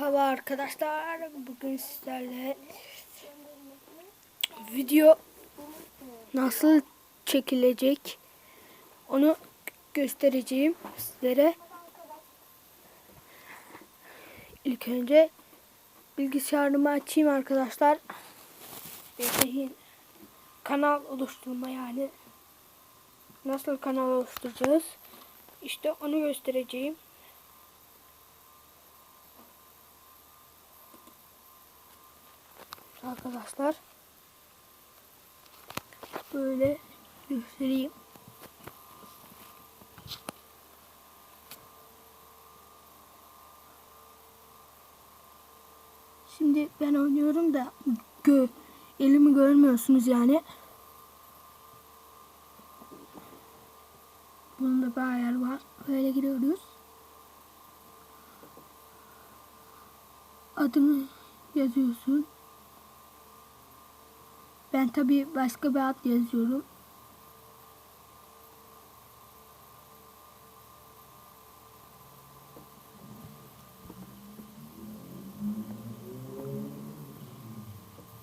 Merhaba arkadaşlar. Bugün sizlerle video nasıl çekilecek onu göstereceğim sizlere. İlk önce bilgisayarımı açayım arkadaşlar. Bekleyin. Kanal oluşturma yani. Nasıl kanal oluşturacağız? İşte onu göstereceğim. Arkadaşlar. Böyle göstereyim. Şimdi ben oynuyorum da gö elimi görmüyorsunuz yani. Bunun da bir ayar var. Böyle giriyoruz. Adını yazıyorsun. Ben tabi başka bir ad yazıyorum.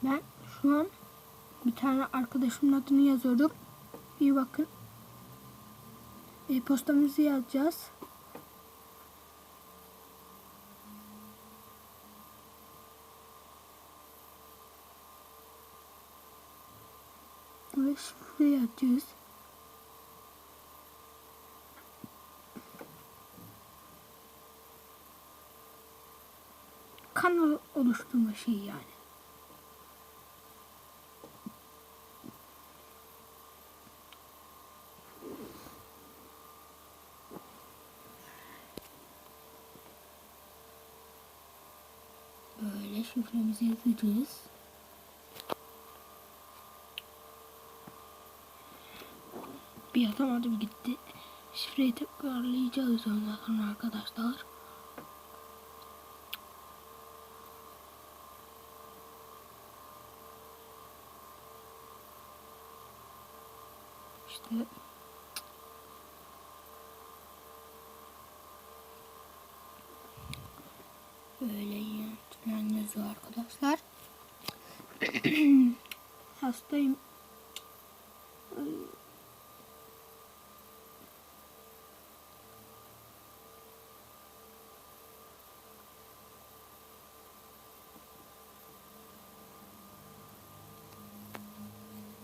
Ben şu an bir tane arkadaşımın adını yazıyorum. Bir bakın. E-postamızı yazacağız. Ve şifreyi açıyoruz. Kanal oluşturma şeyi yani. Böyle şifremizi yazacağız. Bir atamadım gitti. Şifreyi tekrarlayacağız ondan sonra arkadaşlar. İşte böyle yazıyor arkadaşlar. Hastayım.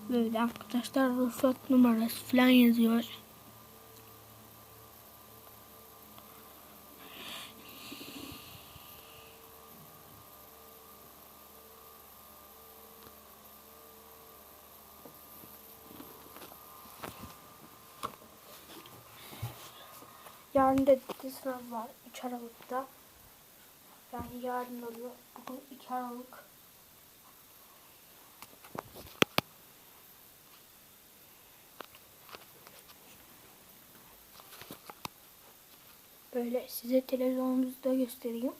Böyle arkadaşlar ruhsat numarası falan yazıyor. Yarın da sınav var 3 Aralık'ta. Yani yarın oluyor. Bugün 2 Aralık. Böyle size televizyonumuzu da göstereyim.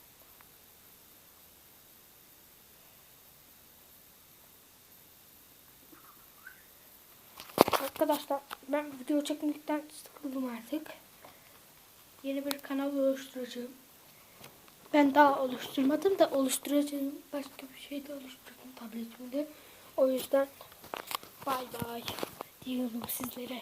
Arkadaşlar ben video çekmekten sıkıldım artık. Yeni bir kanal oluşturacağım. Ben daha oluşturmadım da oluşturacağım. Başka bir şey de oluşturdum tabletimde. O yüzden bay bay diyorum sizlere.